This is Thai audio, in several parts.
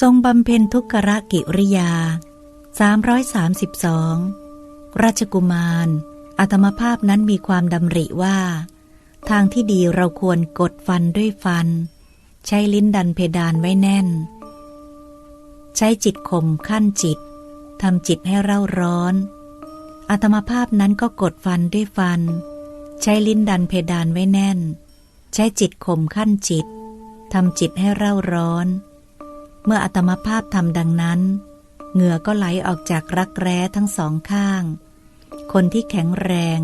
ทรงบำเพ็ญทุกขกิริยา 332 ราชกุมาร อัตมภาพนั้นมีความดำริว่า ทางที่ดีเราควรกดฟันด้วยฟัน ใช้ลิ้นดันเพดานไว้แน่น ใช้จิตข่มขั้นจิตทำจิตให้เร่าร้อน อัตมภาพนั้นก็กดฟันด้วยฟัน ใช้ลิ้นดันเพดานไว้แน่น ใช้จิตข่มขั้นจิตทำจิตให้เร่าร้อน เมื่ออัตมภาพทำดังนั้น เหงื่อก็ไหลออกจากรักแร้ทั้งสองข้าง คนที่แข็งแรง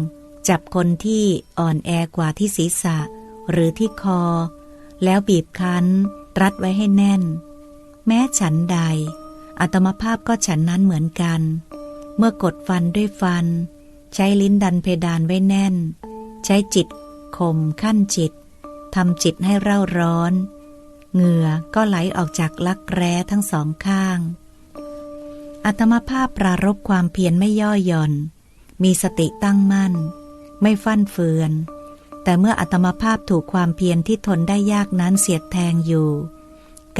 จับคนที่อ่อนแอกว่าที่ศีรษะ หรือที่คอ แล้วบีบคั้น รัดไว้ให้แน่น แม้ฉันใด อัตมภาพก็ฉันนั้นเหมือนกัน เมื่อกดฟันด้วยฟัน ใช้ลิ้นดันเพดานไว้แน่น ใช้จิตข่มขั้นจิตทำจิตให้เร่าร้อน เหงื่อก็ไหลออกจากลักแร้ทั้งสองข้าง อัตมภาพปรารบความเพียรไม่ย่อหย่อน มีสติตั้งมั่น ไม่ฟั่นเฟือน แต่เมื่ออัตมภาพถูกความเพียรที่ทนได้ยากนั้นเสียดแทงอยู่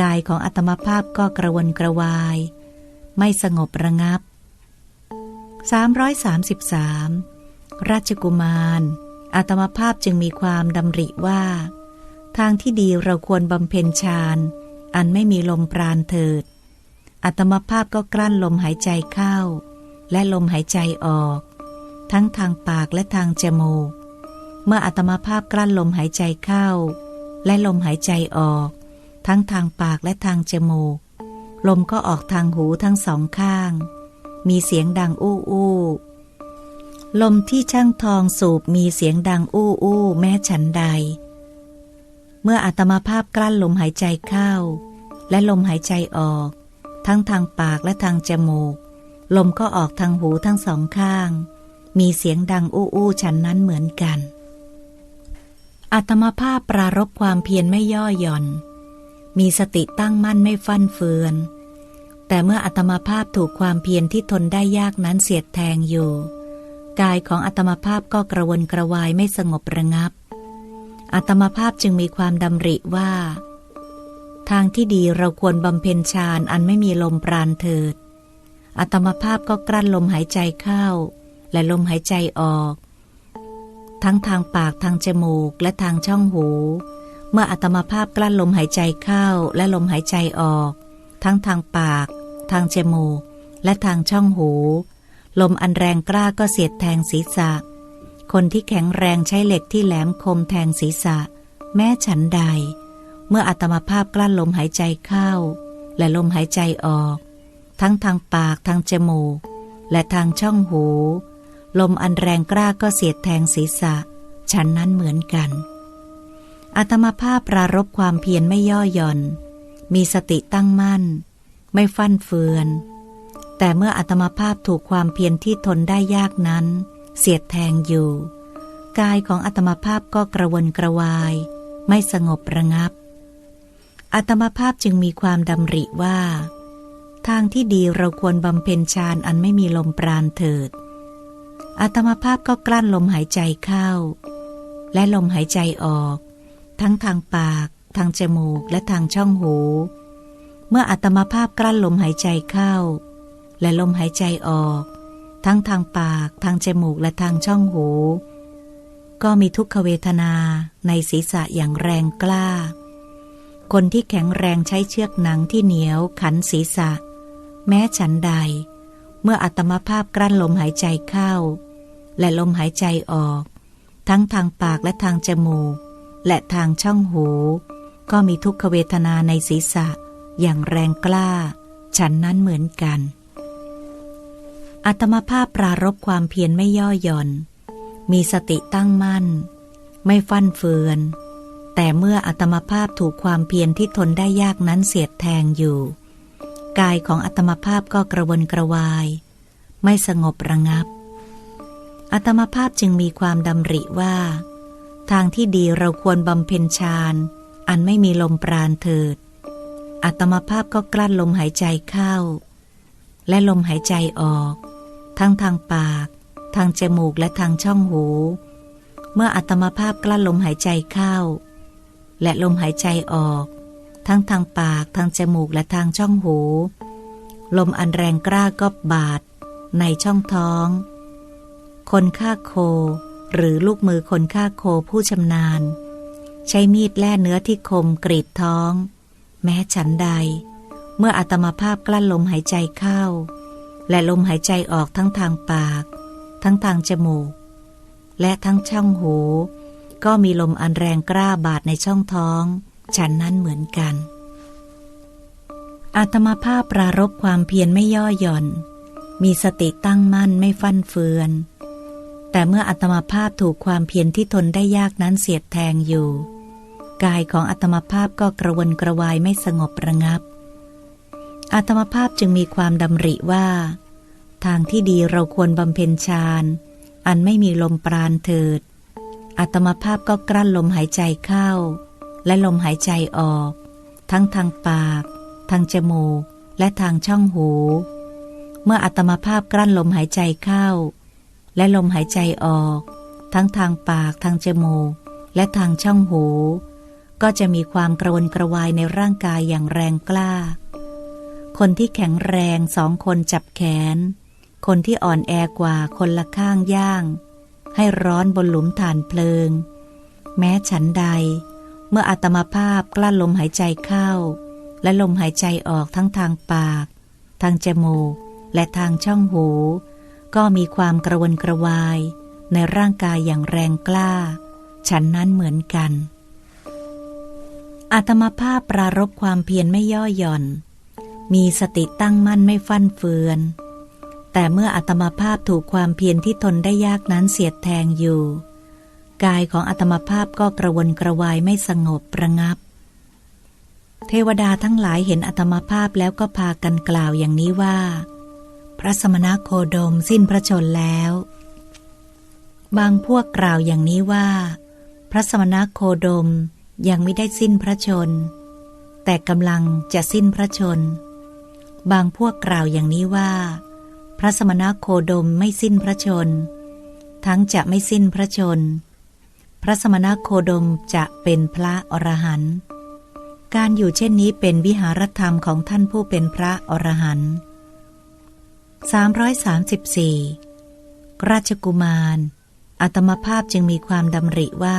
กายของอัตมภาพก็กระวนกระวาย ไม่สงบระงับ 333 ราชกุมารอัตมภาพจึงมีความดำริว่า ทางที่ดีเราควรบำเพ็ญฌาน อันไม่มีลมปราณเถิด อัตมภาพก็กลั้นลมหายใจเข้า และลมหายใจออก ทั้งทางปากและทางจมูก เมื่ออัตมภาพกลั้นลมหายใจเข้า และลมหายใจออก ทั้งทางปากและทางจมูก ลมก็ออกทางหูทั้งสองข้าง มีเสียงดังอู้อู้ลมที่ช่างทองสูบมีเสียงดังอู้อู้แม้ฉันใด เมื่ออัตมาภาพกลั้นลมหายใจเข้า และลมหายใจออก ทั้งทางปากและทางจมูก ลมก็ออกทางหูทั้งสองข้าง มีเสียงดังอู้อู้ฉันนั้นเหมือนกันอัตมาภาพปรารบความเพียรไม่ย่อหย่อน มีสติตั้งมั่นไม่ฟั่นเฟือน แต่เมื่ออัตมาภาพถูกความเพียรที่ทนได้ยากนั้นเสียดแทงอยู่ กายของอัตมาภาพก็กระวนกระวายไม่สงบระงับ อัตมภาพจึงมีความดำริว่า ทางที่ดีเราควรบำเพ็ญฌานอันไม่มีลมปราณเถิด อัตมภาพก็กลั้นลมหายใจเข้า และลมหายใจออก ทั้งทางปากทางจมูกและทางช่องหู เมื่ออัตมภาพกลั้นลมหายใจเข้าและลมหายใจออก ทั้งทางปาก ทางจมูก และทางช่องหู ลมอันแรงกล้าก็เสียดแทงศีรษะ คนที่แข็งแรงใช้เหล็กที่แหลมคมแทงศีรษะ แม้ฉันใด เมื่ออัตมาภาพกลั้นลมหายใจเข้า และลมหายใจออก ทั้งทางปากทางจมูก และทางช่องหู ลมอันแรงกล้าก็เสียดแทงศีรษะ ฉันนั้นเหมือนกันอัตมาภาพปรารบความเพียรไม่ย่อหย่อน มีสติตั้งมั่น ไม่ฟั่นเฟือน แต่เมื่ออัตมาภาพถูกความเพียรที่ทนได้ยากนั้น เสียดแทงอยู่ กายของอัตมาภาพก็กระวนกระวาย ไม่สงบระงับ อัตมาภาพจึงมีความดำริว่า ทางที่ดีเราควรบำเพ็ญฌานอันไม่มีลมปราณเถิด อัตมาภาพก็กลั้นลมหายใจเข้า และลมหายใจออก ทั้งทางปาก ทางจมูกและทางช่องหู เมื่ออัตมาภาพกลั้นลมหายใจเข้า และลมหายใจออก ทั้งทางปาก ทางจมูกและทางช่องหู ก็มีทุกขเวทนาในศีรษะอย่างแรงกล้า คนที่แข็งแรงใช้เชือกหนังที่เหนียวขันศีรษะ แม้ฉันใด เมื่ออัตมภาพกลั้นลมหายใจเข้า และลมหายใจออก ทั้งทางปากและทางจมูก และทางช่องหู ก็มีทุกขเวทนาในศีรษะอย่างแรงกล้า ฉันนั้นเหมือนกัน อัตมภาพปรารบความเพียรไม่ย่อหย่อน มีสติตั้งมั่น ไม่ฟั่นเฟือน แต่เมื่ออัตมภาพถูกความเพียรที่ทนได้ยากนั้นเสียดแทงอยู่ กายของอัตมภาพก็กระวนกระวาย ไม่สงบระงับ อัตมภาพจึงมีความดำริว่า ทางที่ดีเราควรบำเพ็ญฌานอันไม่มีลมปราณเถิด อัตมภาพก็กลั้นลมหายใจเข้า และลมหายใจออก ทั้งทางปาก ทางจมูกและทางช่องหู เมื่ออัตมาภาพกลั้นลมหายใจเข้า และลมหายใจออก ทั้งทางปาก ทางจมูกและทางช่องหู ลมอันแรงกล้าก็บาด ในช่องท้อง คนฆ่าโค หรือลูกมือคนฆ่าโคผู้ชำนาญ ใช้มีดแล่เนื้อที่คมกรีดท้อง แม้ฉันใด เมื่ออาตมาภาพกลั้นลมหายใจเข้า และลมหายใจออกทั้งทางปาก ทั้งทางจมูก และทั้งช่องหู ก็มีลมอันแรงกล้าบาดในช่องท้อง ฉันนั้นเหมือนกันอาตมาภาพปรารบความเพียรไม่ย่อหย่อน มีสติตั้งมั่นไม่ฟั่นเฟือน แต่เมื่ออาตมาภาพถูกความเพียรที่ทนได้ยากนั้นเสียดแทงอยู่ กายของอาตมาภาพก็กระวนกระวายไม่สงบระงับ อาตมาภาพจึงมีความดำริว่า ทางที่ดีเราควรบำเพ็ญฌานอันไม่มีลมปราณเถิด อาตมาภาพก็กลั้นลมหายใจเข้า และลมหายใจออก ทั้งทางปาก ทางจมูก และทางช่องหู เมื่ออาตมาภาพกลั้นลมหายใจเข้า และลมหายใจออก ทั้งทางปากทางจมูก และทางช่องหู ก็จะมีความกระวนกระวายในร่างกายอย่างแรงกล้า คนที่แข็งแรงสองคนจับแขน คนที่อ่อนแอกว่าคนละข้างย่าง ให้ร้อนบนหลุมฐานเพลิง แม้ฉันใด เมื่ออาตมาภาพกลั้นลมหายใจเข้า และลมหายใจออกทั้งทางปาก ทางจมูก และทางช่องหู ก็มีความกระวนกระวาย ในร่างกายอย่างแรงกล้า ฉันนั้นเหมือนกันอาตมาภาพปรารบความเพียรไม่ย่อหย่อน มีสติตั้งมั่นไม่ฟั่นเฟือน แต่เมื่ออาตมาภาพถูกความเพียรที่ทนได้ยากนั้นเสียดแทงอยู่ กายของอาตมาภาพก็กระวนกระวายไม่สงบประงับ เทวดาทั้งหลายเห็นอาตมาภาพแล้วก็พากันกล่าวอย่างนี้ว่า พระสมณโคดมสิ้นพระชนแล้ว บางพวกกล่าวอย่างนี้ว่า พระสมณโคดมยังไม่ได้สิ้นพระชน แต่กำลังจะสิ้นพระชน บางพวกกล่าวอย่างนี้ว่า พระสมณโคดมไม่สิ้นพระชน ทั้งจะไม่สิ้นพระชน พระสมณโคดมจะเป็นพระอรหันต์การอยู่เช่นนี้เป็นวิหารธรรมของท่านผู้เป็นพระอรหันต์334 ราชกุมารอัตมภาพจึงมีความดำริว่า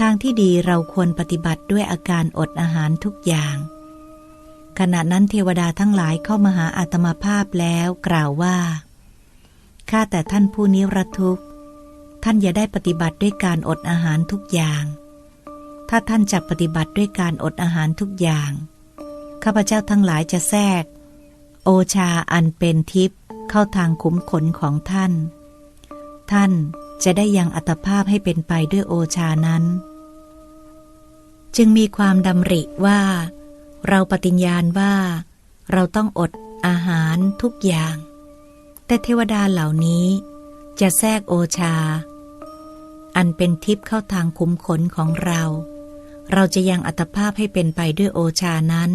ทางที่ดีเราควรปฏิบัติด้วยอาการอดอาหารทุกอย่าง ขณะนั้นเทวดาทั้งหลายเข้ามาหาอาตมาภาพแล้วกล่าวว่า ข้าแต่ท่านผู้นิรทุกข์ ท่านอย่าได้ปฏิบัติด้วยการอดอาหารทุกอย่าง ถ้าท่านจะปฏิบัติด้วยการอดอาหารทุกอย่าง ข้าพเจ้าทั้งหลายจะแทรก โอชาอันเป็นทิพย์เข้าทางขุมขนของท่าน ท่านจะได้ยังอัตภาพให้เป็นไปด้วยโอชานั้น จึงมีความดำริว่า เราปฏิญญาณว่า เราต้องอดอาหารทุกอย่าง แต่เทวดาเหล่านี้จะแทรกโอชา อันเป็นทิพย์เข้าทางขุมขนของเรา เราจะยังอัตภาพให้เป็นไปด้วยโอชานั้น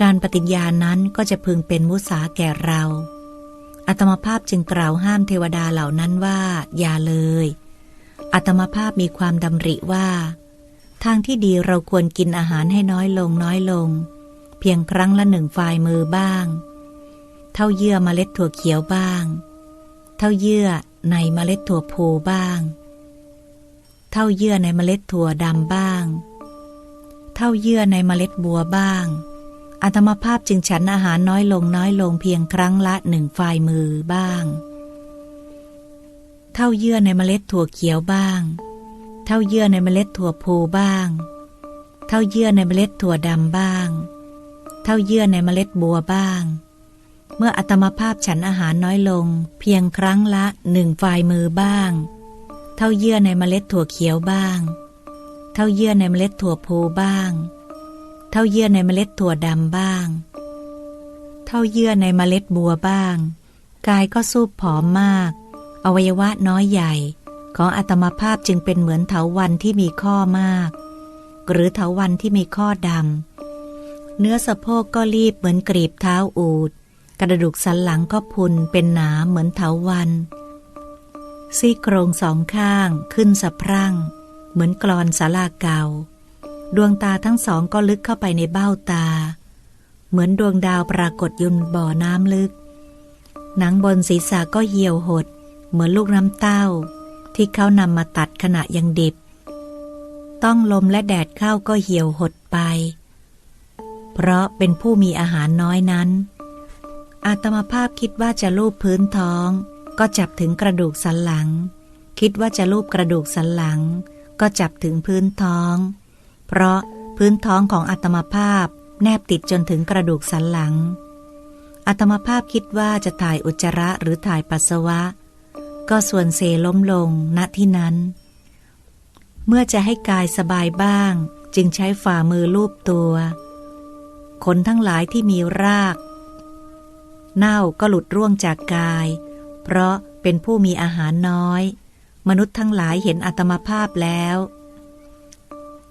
การปฏิญญาณนั้นก็จะพึงเป็นมุสาแก่เรา อัตมภาพจึงกล่าวห้ามเทวดาเหล่านั้นว่า อย่าเลย อัตมภาพมีความดำริว่า ทางที่ดีเราควรกินอาหารให้น้อยลงน้อยลง เพียงครั้งละหนึ่งฝ่ายมือบ้าง เท่าเยื่อมเมล็ดถั่วเขียวบ้าง เท่าเยื่อในเมล็ดถั่วพูบ้าง เท่าเยื่อในเมล็ดถั่วดำบ้าง เท่าเยื่อในเมล็ดบัวบ้างอัตมภาพจึงฉันอาหารน้อยลงน้อยลงเพียงครั้งละหนึ่งฝ่ายมือบ้าง เท่าเยื่อในเมล็ดถั่วเขียวบ้าง เท่าเยื่อในเมล็ดถั่วพูบ้าง เท่าเยื่อในเมล็ดถั่วดำบ้าง เท่าเยื่อในเมล็ดบัวบ้าง เมื่ออัตมภาพฉันอาหารน้อยลง เพียงครั้งละหนึ่งฝ่ายมือบ้าง เท่าเยื่อในเมล็ดถั่วเขียวบ้าง เท่าเยื่อในเมล็ดถั่วพูบ้าง เท่าเยื่อในเมล็ดถั่วดำบ้าง เท่าเยื่อในเมล็ดบัวบ้าง กายก็สูบผอมมาก อวัยวะน้อยใหญ่ ของอัตมภาพจึงเป็นเหมือนเถาวันที่มีข้อมาก หรือเถาวันที่มีข้อดำเนื้อสะโพกก็รีบเหมือนกรีบเท้าอูด กระดูกสันหลังก็พุนเป็นหนาเหมือนเถาวันซี่โครงสองข้างขึ้นสะพรั่ง เหมือนกรอนสาลาเก่า ดวงตาทั้งสองก็ลึกเข้าไปในเบ้าตา เหมือนดวงดาวปรากฏยุนบ่อน้ำลึก หนังบนศีรษะก็เหี่ยวหด เหมือนลูกน้ำเต้า ที่เขานำมาตัดขณะยังดิบ ต้องลมและแดดเข้าก็เหี่ยวหดไป เพราะเป็นผู้มีอาหารน้อยนั้น อาตมาภาพคิดว่าจะลูบพื้นท้อง ก็จับถึงกระดูกสันหลัง คิดว่าจะลูบกระดูกสันหลัง ก็จับถึงพื้นท้อง เพราะพื้นท้องของอาตมาภาพแนบติดจนถึงกระดูกสันหลังอาตมาภาพคิดว่าจะถ่ายอุจจาระหรือถ่ายปัสสาวะ ก็ส่วนเซล้มลงณที่นั้น เมื่อจะให้กายสบายบ้าง จึงใช้ฝ่ามือลูบตัวขนทั้งหลายที่มีราก เน่าก็หลุดร่วงจากกาย เพราะเป็นผู้มีอาหารน้อย มนุษย์ทั้งหลายเห็นอาตมาภาพแล้ว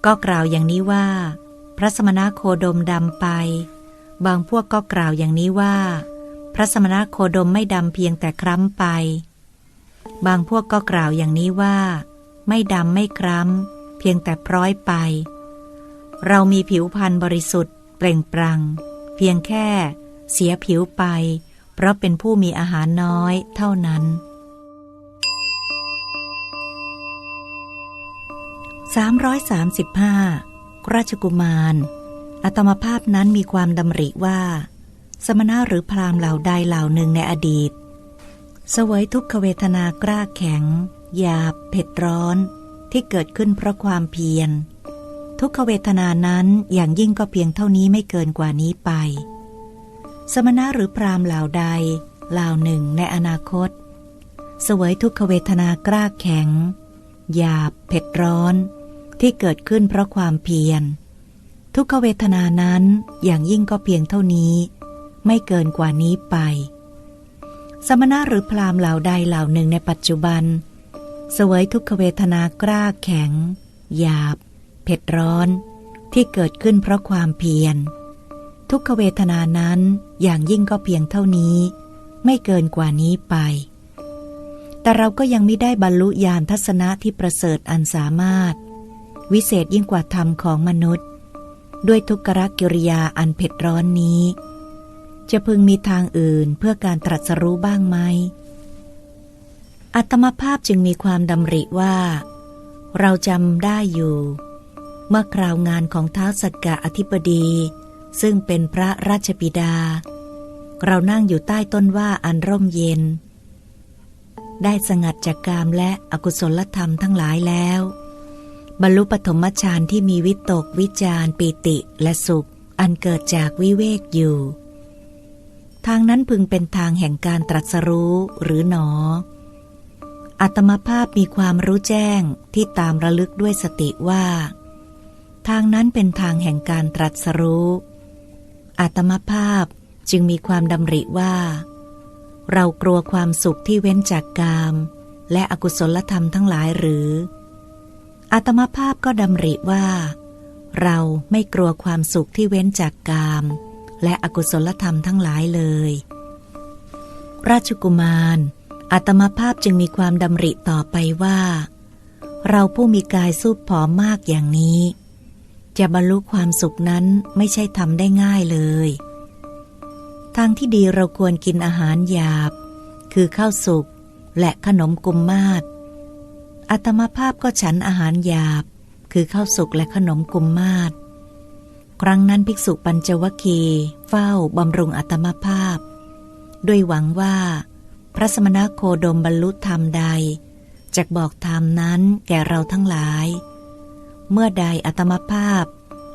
ก็กล่าวอย่างนี้ว่า พระสมณโคดมดำไป บางพวกก็กล่าวอย่างนี้ว่า พระสมณโคดมไม่ดำเพียงแต่คล้ำไป บางพวกก็กล่าวอย่างนี้ว่า ไม่ดำไม่คล้ำ เพียงแต่พร้อยไป เรามีผิวพรรณบริสุทธิ์ เปล่งปลั่งเพียงแค่เสียผิวไป เพราะเป็นผู้มีอาหารน้อยเท่านั้น 335 ราชกุมารอัตมภาพนั้นมีความดำริว่า สมณะหรือพราหมณ์เหล่าใดเหล่าหนึ่งในอดีต สวยทุกขเวทนากล้าแข็ง หยาบ เผ็ดร้อน ที่เกิดขึ้นเพราะความเพียร ทุกขเวทนานั้นอย่างยิ่งก็เพียงเท่านี้ไม่เกินกว่านี้ไป สมณะหรือพรามเหล่าใดเหล่าหนึ่งในอนาคต สวยทุกขเวทนากล้าแข็ง หยาบ เผ็ดร้อน ที่เกิดขึ้นเพราะความเพียร ทุกขเวทนานั้นอย่างยิ่งก็เพียงเท่านี้ ไม่เกินกว่านี้ไป สมณะหรือพราหมณ์เหล่าใดเหล่าหนึ่งในปัจจุบัน เสวยทุกขเวทนากล้าแข็ง หยาบ เผ็ดร้อน ที่เกิดขึ้นเพราะความเพียร ทุกขเวทนานั้นอย่างยิ่งก็เพียงเท่านี้ ไม่เกินกว่านี้ไป แต่เราก็ยังไม่ได้บรรลุญาณทัศนะที่ประเสริฐอันสามารถ วิเศษยิ่งกว่าธรรมของมนุษย์ ด้วยทุกขกิริยาอันเผ็ดร้อนนี้ จะพึงมีทางอื่นเพื่อการตรัสรู้บ้างไหม อัตมภาพจึงมีความดำริว่า เราจำได้อยู่ เมื่อคราวงานของท้าวสักกะอธิบดี ซึ่งเป็นพระราชบิดา เรานั่งอยู่ใต้ต้นว่าอันร่มเย็น ได้สงัดจากกามและอกุศลธรรมทั้งหลายแล้ว บรรลุปฐมฌานที่มีวิตกวิจารปีติและสุขอันเกิดจากวิเวกอยู่ ทางนั้นพึงเป็นทางแห่งการตรัสรู้หรือหนอ อัตมภาพมีความรู้แจ้งที่ตามระลึกด้วยสติว่า ทางนั้นเป็นทางแห่งการตรัสรู้ อัตมภาพจึงมีความดำริว่า เรากลัวความสุขที่เว้นจากกาม และอกุศลธรรมทั้งหลายหรือ อัตมภาพก็ดำริว่า เราไม่กลัวความสุขที่เว้นจากกาม และอกุศลธรรมทั้งหลายเลย ราชกุมารอัตมาภาพจึงมีความดำริต่อไปว่า เราผู้มีกายสูบผอมมากอย่างนี้ จะบรรลุความสุขนั้นไม่ใช่ทำได้ง่ายเลย ทางที่ดีเราควรกินอาหารหยาบ คือข้าวสุกและขนมกุมมาศอัตมาภาพก็ฉันอาหารหยาบ คือข้าวสุกและขนมกุมมาศ ครั้งนั้นภิกษุปัญจวคีเฝ้าบำรุงอัตมภาพ ด้วยหวังว่า พระสมณโคดมบรรลุธรรมใดจะบอกธรรมนั้นแก่เราทั้งหลาย เมื่อใดอัตมภาพ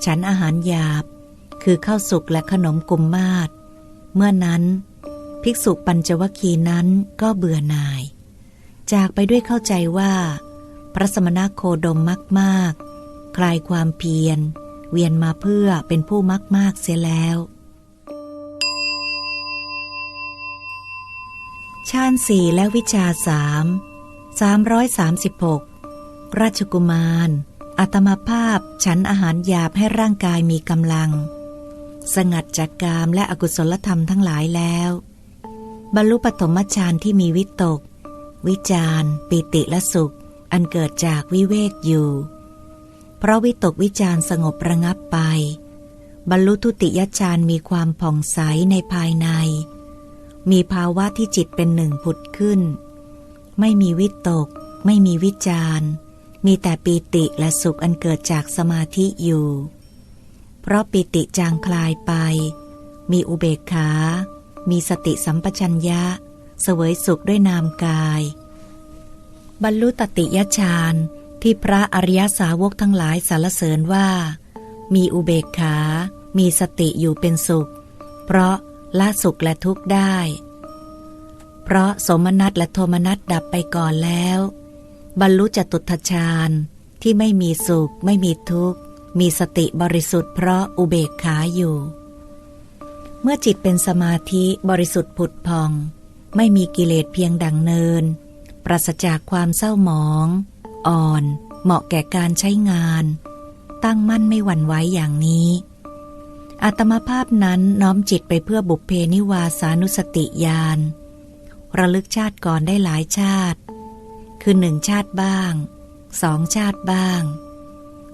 ฉันอาหารหยาบ คือข้าวสุกและขนมกุมมาศเมื่อนั้นภิกษุปัญจวคีนั้นก็เบื่อหน่าย จากไปด้วยเข้าใจว่า พระสมณโคดมมากมากคลายความเพียร เวียนมาเพื่อเป็นผู้มากมากเสียแล้ว ชาญสี่และวิชาสามสามร้อยสามสิบหกราชกุมาร อัตมาภาพฉันอาหารหยาบให้ร่างกายมีกำลัง สงัดจากกามและอกุศลธรรมทั้งหลายแล้ว บรรลุปฐมฌานที่มีวิตก วิจารปิติและสุข อันเกิดจากวิเวกอยู่ เพราะวิตกวิจารสงบระงับไป บรรลุทุติยฌานมีความผ่องใสในภายใน มีภาวะที่จิตเป็นหนึ่งผุดขึ้น ไม่มีวิตก ไม่มีวิจารมีแต่ปีติและสุขอันเกิดจากสมาธิอยู่ เพราะปีติจางคลายไป มีอุเบกขา มีสติสัมปชัญญะ เสวยสุขด้วยนามกาย บรรลุตติยฌาน ที่พระอริยสาวกทั้งหลายสรรเสริญว่า มีอุเบกขา มีสติอยู่เป็นสุข เพราะละสุขและทุกข์ได้ เพราะสมนัตและโทมนัตดับไปก่อนแล้ว บรรลุจตุตฌานที่ไม่มีสุข ไม่มีทุกข์ มีสติบริสุทธิ์เพราะอุเบกขาอยู่ เมื่อจิตเป็นสมาธิบริสุทธิ์ผุดพอง ไม่มีกิเลสเพียงดังเนิน ปราศจากความเศร้าหมอง อ่อน เหมาะแก่การใช้งาน ตั้งมั่นไม่หวั่นไหวอย่างนี้อาตมาภาพนั้นน้อมจิตไปเพื่อบุพเพนิวาสานุสติญาณระลึกชาติก่อนได้หลายชาติ คือหนึ่งชาติบ้างสองชาติบ้าง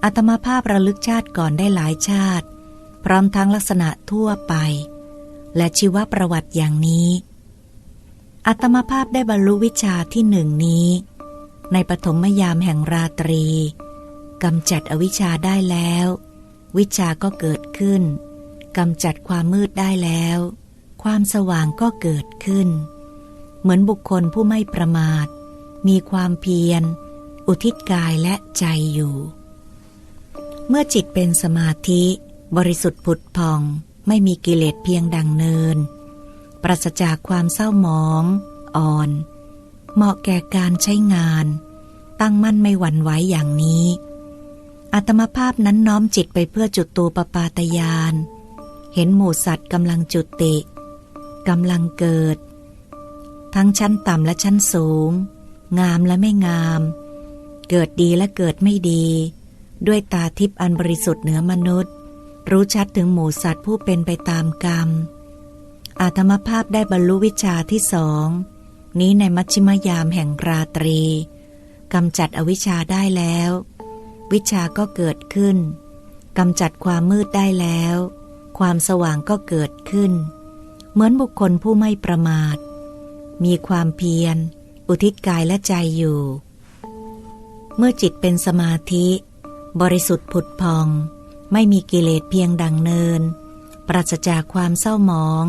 อาตมาภาพระลึกชาติก่อนได้หลายชาติ พร้อมทั้งลักษณะทั่วไป และชีวประวัติอย่างนี้อาตมาภาพได้บรรลุวิชาที่หนึ่งนี้ ในปฐมยามแห่งราตรีกำจัดอวิชชาได้แล้ว วิชาก็เกิดขึ้นกำจัดความมืดได้แล้ว ความสว่างก็เกิดขึ้น เหมือนบุคคลผู้ไม่ประมาท มีความเพียร อุทิศกายและใจอยู่ เมื่อจิตเป็นสมาธิ บริสุทธิ์ผุดพอง ไม่มีกิเลสเพียงดังเนิน ปราศจากความเศร้าหมอง อ่อน เหมาะแก่การใช้งาน ตั้งมั่นไม่หวั่นไหวอย่างนี้ อัตมภาพนั้นน้อมจิตไปเพื่อจุดตูปปาตยาน เห็นหมู่สัตว์กำลังจุติกำลังเกิด ทั้งชั้นต่ำและชั้นสูง งามและไม่งาม เกิดดีและเกิดไม่ดี ด้วยตาทิพย์อันบริสุทธิ์เหนือมนุษย์ รู้ชัดถึงหมู่สัตว์ผู้เป็นไปตามกรรมอาตมภาพได้บรรลุวิชาที่สอง นี้ในมัชชิมยามแห่งราตรีกำจัดอวิชชาได้แล้ว วิชาก็เกิดขึ้นกำจัดความมืดได้แล้ว ความสว่างก็เกิดขึ้น เหมือนบุคคลผู้ไม่ประมาท มีความเพียร อุทิศกายและใจอยู่ เมื่อจิตเป็นสมาธิ บริสุทธิ์ผุดพอง ไม่มีกิเลสเพียงดังเนิน ปราศจากความเศร้าหมอง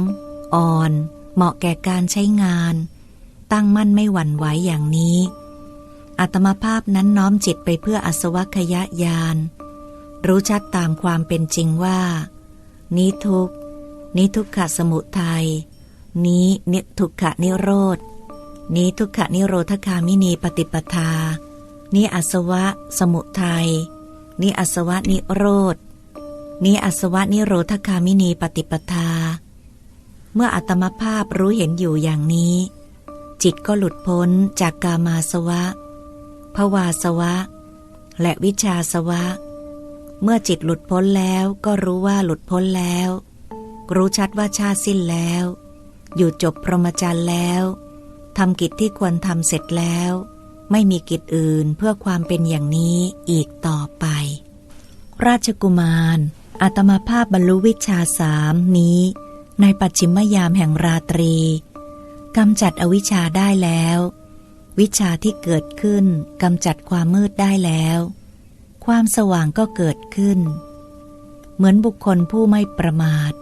อ่อน เหมาะแก่การใช้งาน ตั้งมั่นไม่หวั่นไหวอย่างนี้ อัตมาภาพนั้นน้อมจิตไปเพื่ออสวัคยญาณรู้ชัดตามความเป็นจริงว่า นี้ทุกนี้ทุกขะสมุทัยนี้นิทุกขะนิโรธนี้ทุกขะนิโรธคามินีปฏิปทา นี้อสวะ สมุทัยนี้อสวะนิโรธนี้อสวะนิโรธคามินีปฏิปทา เมื่ออัตมภาพรู้เห็นอยู่อย่างนี้ จิตก็หลุดพ้นจากกามาสวะ ภวาสวะ และวิชาสวะ เมื่อจิตหลุดพ้นแล้วก็รู้ว่าหลุดพ้นแล้ว รู้ชัดว่าชาสิ้นแล้ว อยู่จบพรหมจรรย์แล้วทำกิจที่ควรทำเสร็จแล้ว ไม่มีกิจอื่นเพื่อความเป็นอย่างนี้อีกต่อไป ราชกุมารอาตมาภาพบรรลุวิชาสามนี้ ในปัจฉิมยามแห่งราตรี กำจัดอวิชชาได้แล้ว วิชาที่เกิดขึ้นกำจัดความมืดได้แล้ว ความสว่างก็เกิดขึ้น เหมือนบุคคลผู้ไม่ประมาท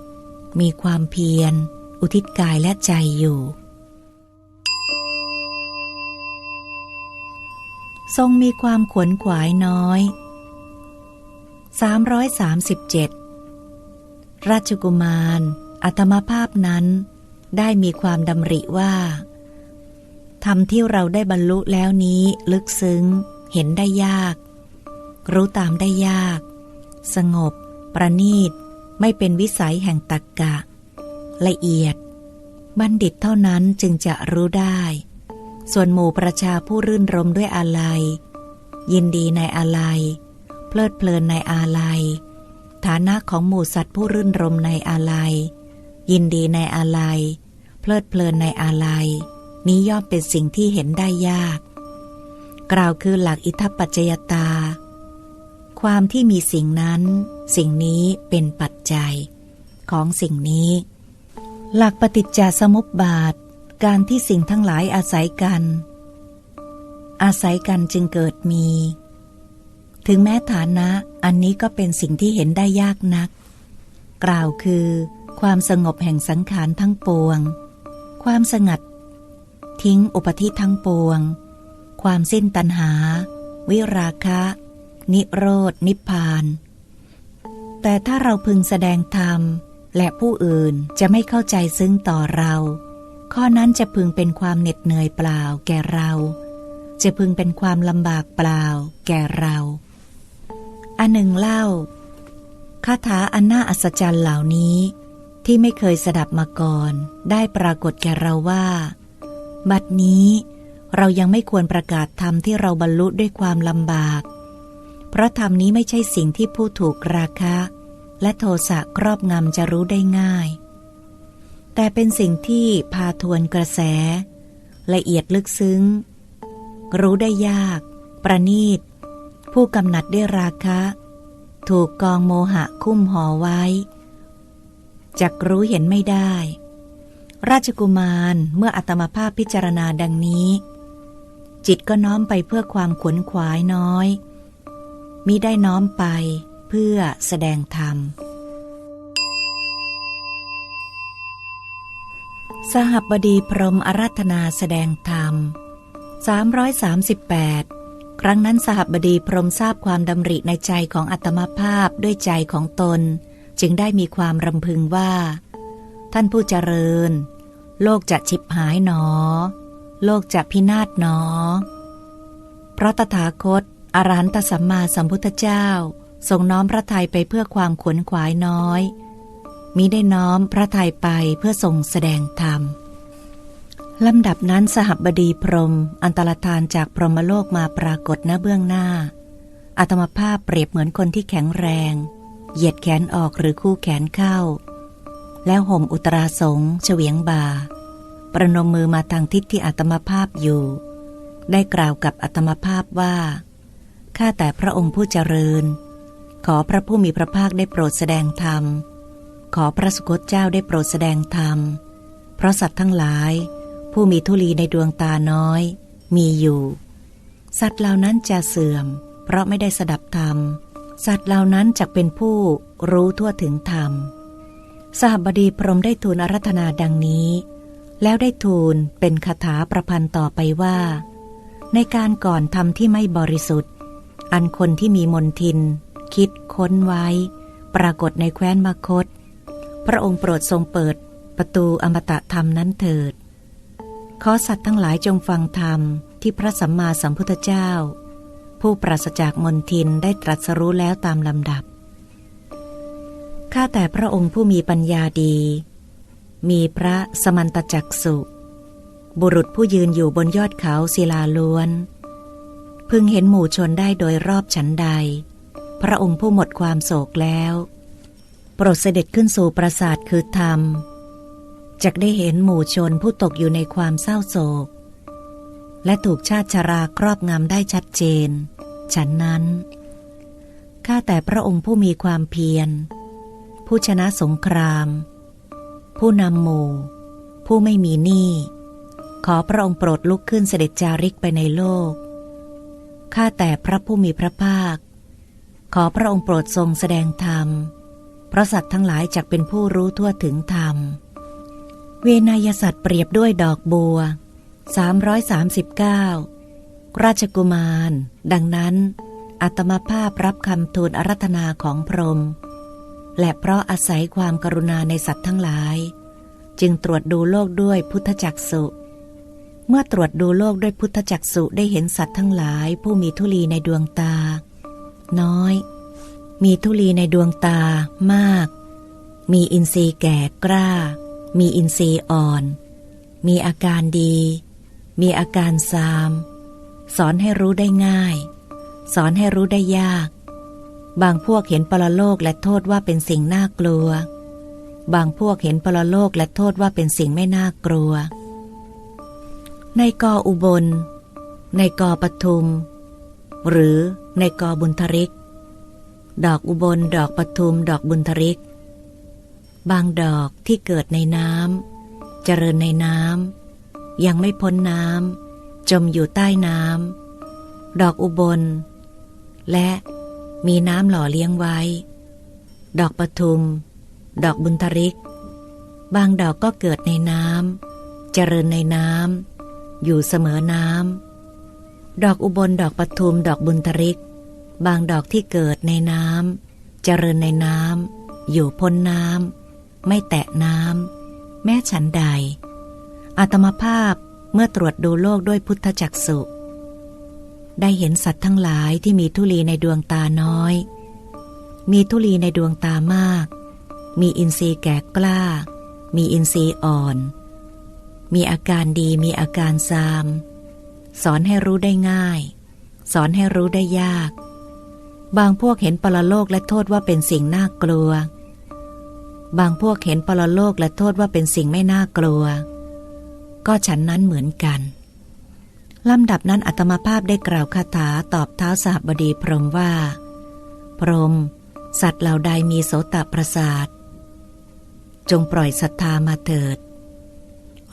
มีความเพียร อุทิศกายและใจอยู่ ทรงมีความขวนขวายน้อย 337 ราชกุมารอัตมาภาพนั้น ได้มีความดำริว่าธรรมที่เราได้บรรลุแล้วนี้ลึกซึ้ง เห็นได้ยาก รู้ตามได้ยาก สงบ ประณีต ไม่เป็นวิสัยแห่งตักกะ ละเอียด บัณฑิตเท่านั้นจึงจะรู้ได้ ส่วนหมู่ประชาผู้รื่นรมด้วยอาลัย ยินดีในอาลัย เพลิดเพลินในอาลัย ฐานะของหมู่สัตว์ผู้รื่นรมในอาลัย ยินดีในอาลัยเพลิดเพลินในอาลัยนี้ย่อมเป็นสิ่งที่เห็นได้ยาก กล่าวคือหลักอิทัปปัจจยตา ความที่มีสิ่งนั้น สิ่งนี้เป็นปัจจัย ของสิ่งนี้ หลักปฏิจจสมุปบาท การที่สิ่งทั้งหลายอาศัยกัน อาศัยกันจึงเกิดมี ถึงแม้ฐานะอันนี้ก็เป็นสิ่งที่เห็นได้ยากนัก กล่าวคือ ความสงบแห่งสังขารทั้งปวง ความสงัด ทิ้งอุปธิทั้งปวง ความสิ้นตัณหา วิราคะ นิโรธนิพพาน แต่ถ้าเราพึงแสดงธรรม และผู้อื่นจะไม่เข้าใจซึ้งต่อเรา ข้อนั้นจะพึงเป็นความเหน็ดเหนื่อยเปล่าแก่เรา จะพึงเป็นความลำบากเปล่า แก่เราอันหนึ่งเล่าคาถาอันน่าอัศจรรย์เหล่านี้ ที่ไม่เคยสดับมาก่อน ได้ปรากฏแก่เราว่า บัดนี้เรายังไม่ควรประกาศธรรมที่เราบรรลุด้วยความลำบาก เพราะธรรมนี้ไม่ใช่สิ่งที่ผู้ถูกราคะ และโทสะครอบงำจะรู้ได้ง่าย แต่เป็นสิ่งที่พาทวนกระแส ละเอียดลึกซึ้ง รู้ได้ยาก ประณีต ผู้กำหนัดด้วยราคะ ถูกกองโมหะคุ้มห่อไว้ จักรู้เห็นไม่ได้ ราชกุมารเมื่ออัตมาภาพพิจารณาดังนี้ จิตก็น้อมไปเพื่อความขวนขวายน้อยมิได้น้อมไปเพื่อแสดงธรรม สหบบดีพรมอารัธนาแสดงธรรม 338 ครั้งนั้นสหบบดีพรมทราบความดำริในใจของอัตมาภาพด้วยใจของตน จึงได้มีความรำพึงว่า ท่านผู้เจริญ โลกจะฉิบหายหนอ โลกจะพินาศหนอ เพราะตถาคต อรหันตสัมมาสัมพุทธเจ้า ทรงน้อมพระทัยไปเพื่อความขวนขวายน้อยมิได้น้อมพระทัยไปเพื่อทรงแสดงธรรมลำดับนั้นสหบบดีพรหมอันตรธานจากพรหมโลกมาปรากฏณเบื้องหน้าอาตมาภาพเปรียบเหมือนคนที่แข็งแรง เหยียดแขนออกหรือคู่แขนเข้า แล้วห่มอุตราสงเฉวียงบา ประนมมือมาทางทิศที่อาตมาภาพอยู่ ได้กล่าวกับอาตมาภาพว่า ข้าแต่พระองค์ผู้เจริญ ขอพระผู้มีพระภาคได้โปรดแสดงธรรม ขอพระสุคตเจ้าได้โปรดแสดงธรรม เพราะสัตว์ทั้งหลาย ผู้มีทุลีในดวงตาน้อย มีอยู่ สัตว์เหล่านั้นจะเสื่อม เพราะไม่ได้สดับธรรม สัตว์เหล่านั้นจะเป็นผู้รู้ทั่วถึงธรรม สหบดีพรมได้ทูลอารัธนาดังนี้ แล้วได้ทูลเป็นคาถาประพันธ์ต่อไปว่า ในการก่อนทำที่ไม่บริสุทธิ์ อันคนที่มีมนทิน คิดค้นไว้ ปรากฏในแคว้นมคต พระองค์โปรดทรงเปิดประตูอมตะธรรมนั้นเถิด ขอสัตว์ทั้งหลายจงฟังธรรมที่พระสัมมาสัมพุทธเจ้า ผู้ปราศจากมนทินได้ตรัสรู้แล้วตามลำดับ ข้าแต่พระองค์ผู้มีปัญญาดี มีพระสมันตจักสุ บุรุษผู้ยืนอยู่บนยอดเขาศิลาล้วน พึงเห็นหมู่ชนได้โดยรอบฉันใด พระองค์ผู้หมดความโศกแล้ว โปรดเสด็จขึ้นสู่ปราสาทคือธรรมจะได้เห็นหมู่ชนผู้ตกอยู่ในความเศร้าโศก และถูกชาติชราครอบงำได้ชัดเจน ฉันนั้น ข้าแต่พระองค์ผู้มีความเพียร ผู้ชนะสงคราม ผู้นำหมู่ ผู้ไม่มีหนี้ขอพระองค์โปรดลุกขึ้นเสด็จจาริกไปในโลก ข้าแต่พระผู้มีพระภาค ขอพระองค์โปรดทรงแสดงธรรม เพราะสัตว์ทั้งหลายจักเป็นผู้รู้ทั่วถึงธรรม เวนยสัตว์เปรียบด้วยดอกบัว 339 ราชกุมาร ดังนั้น อัตมาภาพรับคำทูลอารัธนาของพรหมและเพราะอาศัยความกรุณาในสัตว์ทั้งหลาย จึงตรวจดูโลกด้วยพุทธจักสุ เมื่อตรวจดูโลกด้วยพุทธจักสุได้เห็นสัตว์ทั้งหลายผู้มีทุลีในดวงตา น้อย มีทุลีในดวงตามาก มีอินทรีย์แก่กล้า มีอินทรีย์อ่อน มีอาการดี มีอาการซาม สอนให้รู้ได้ง่าย สอนให้รู้ได้ยาก บางพวกเห็นปรโลกและโทษว่าเป็นสิ่งน่ากลัว บางพวกเห็นปรโลกและโทษว่าเป็นสิ่งไม่น่ากลัว ในกออุบล ในกอปทุม หรือในกอบุญทริก ดอกอุบล ดอกปทุม ดอกบุญทริก บางดอกที่เกิดในน้ำเจริญในน้ำ ยังไม่พ้นน้ำจมอยู่ใต้น้ำดอกอุบล และมีน้ำหล่อเลี้ยงไว้ ดอกปทุม ดอกบุญทริก บางดอกก็เกิดในน้ำเจริญในน้ำอยู่เสมอน้ำดอกอุบลดอกปทุม ดอกบุญทริก บางดอกที่เกิดในน้ำเจริญในน้ำอยู่พ้นน้ำไม่แตะน้ำแม้ฉันใด อาตมาภาพเมื่อตรวจดูโลกด้วยพุทธจักสุ ได้เห็นสัตว์ทั้งหลายที่มีทุลีในดวงตาน้อย มีทุลีในดวงตามาก มีอินทรีย์แก่กล้า มีอินทรีย์อ่อน มีอาการดีมีอาการซาม สอนให้รู้ได้ง่าย สอนให้รู้ได้ยาก บางพวกเห็นปรโลกและโทษว่าเป็นสิ่งน่ากลัว บางพวกเห็นปรโลกและโทษว่าเป็นสิ่งไม่น่ากลัว ก็ฉันนั้นเหมือนกันลำดับนั้นอัตมาภาพได้กล่าวคาถาตอบเท้าสหบดีพรหมว่า พรหมสัตว์เหล่าใดมีโสตประสาท จงปล่อยศรัทธามาเถิด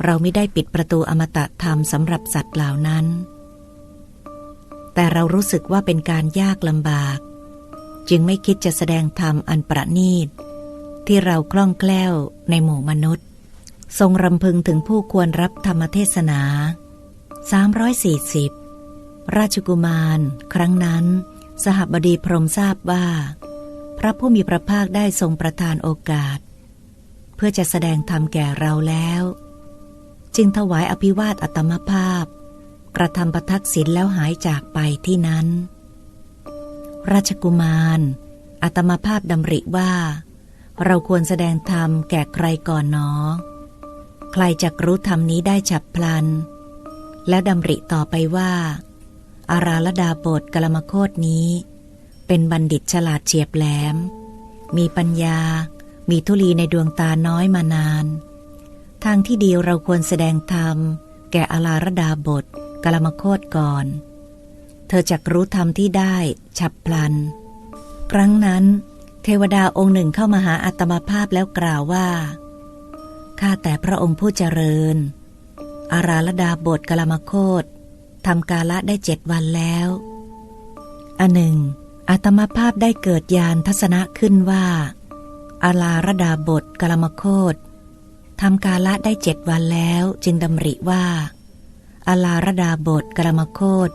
เราไม่ได้ปิดประตูอมตะธรรมสำหรับสัตว์เหล่านั้น แต่เรารู้สึกว่าเป็นการยากลำบาก จึงไม่คิดจะแสดงธรรมอันประณีต ที่เราคล่องแคล่วในหมู่มนุษย์ ทรงรำพึงถึงผู้ควรรับธรรมเทศนา 340 ราชกุมาร ครั้งนั้น สหบดีพรมทราบว่า พระผู้มีพระภาคได้ทรงประทานโอกาส เพื่อจะแสดงธรรมแก่เราแล้ว จึงถวายอภิวาทอัตมภาพ กระทำประทักษิณแล้วหายจากไปที่นั้น ราชกุมาร อัตมภาพดำริว่า เราควรแสดงธรรมแก่ใครก่อนเนอ ใครจะรู้ธรรมนี้ได้ฉับพลัน และดำริต่อไปว่า อาราลดาบทกลมโคตนี้ เป็นบัณฑิตฉลาดเฉียบแหลม มีปัญญา มีทุลีในดวงตาน้อยมานาน ทางที่ดีเราควรแสดงธรรม แก่อาราลดาบทกลมโคตก่อน เธอจะรู้ธรรมที่ได้ฉับพลัน ครั้งนั้น เทวดาองค์หนึ่งเข้ามาหาอัตมาภาพแล้วกล่าวว่า ข้าแต่พระองค์ผู้เจริญ อาราลดาบทกลมโคตทำกาละได้เจ็ดวันแล้ว อันหนึ่งอาตมาภาพได้เกิดยานทัศนะขึ้นว่า อาลารดาบทกลมโคตทำกาละได้เจ็ดวันแล้วจึงดำริว่า อาลารดาบทกลมโคต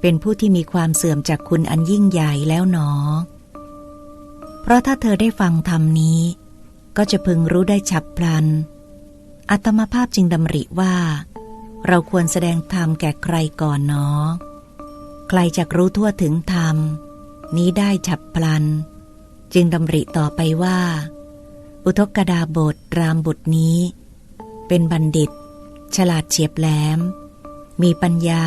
เป็นผู้ที่มีความเสื่อมจากคุณอันยิ่งใหญ่แล้วหนอ เพราะถ้าเธอได้ฟังธรรมนี้ ก็จะพึงรู้ได้ฉับพลัน อัตมาภาพจึงดำริว่า เราควรแสดงธรรมแก่ใครก่อนเนาะใครจะรู้ทั่วถึงธรรม นี้ได้ฉับพลัน จึงดำริต่อไปว่า อุทกดาบทรามบุตรนี้ เป็นบัณฑิต ฉลาดเฉียบแหลม มีปัญญา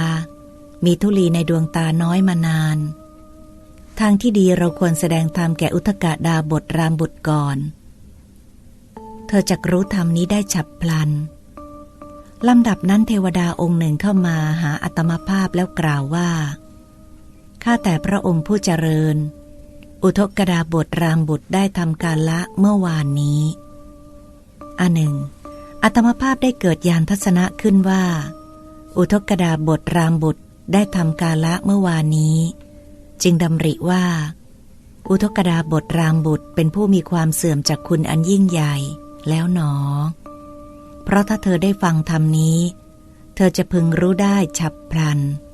มีทุลีในดวงตาน้อยมานาน ทางที่ดีเราควรแสดงธรรมแก่อุทกดาบทรามบุตรก่อน เธอจะรู้ธรรมนี้ได้ฉับพลันลำดับนั้นเทวดาองค์หนึ่งเข้ามาหาอัตมภาพแล้วกล่าวว่า ข้าแต่พระองค์ผู้เจริญ อุทกดาบทรามบุตรได้ทำการละเมื่อวานนี้อันหนึ่ง อัตมภาพได้เกิดยานทัศนะขึ้นว่า อุทกดาบทรามบุตรได้ทำการละเมื่อวานนี้ จึงดำริว่า อุทกดาบทรามบุตรเป็นผู้มีความเสื่อมจากคุณอันยิ่งใหญ่ แล้วหนอ เพราะถ้าเธอได้ฟังธรรมนี้ เธอจะพึงรู้ได้ฉับพลันเ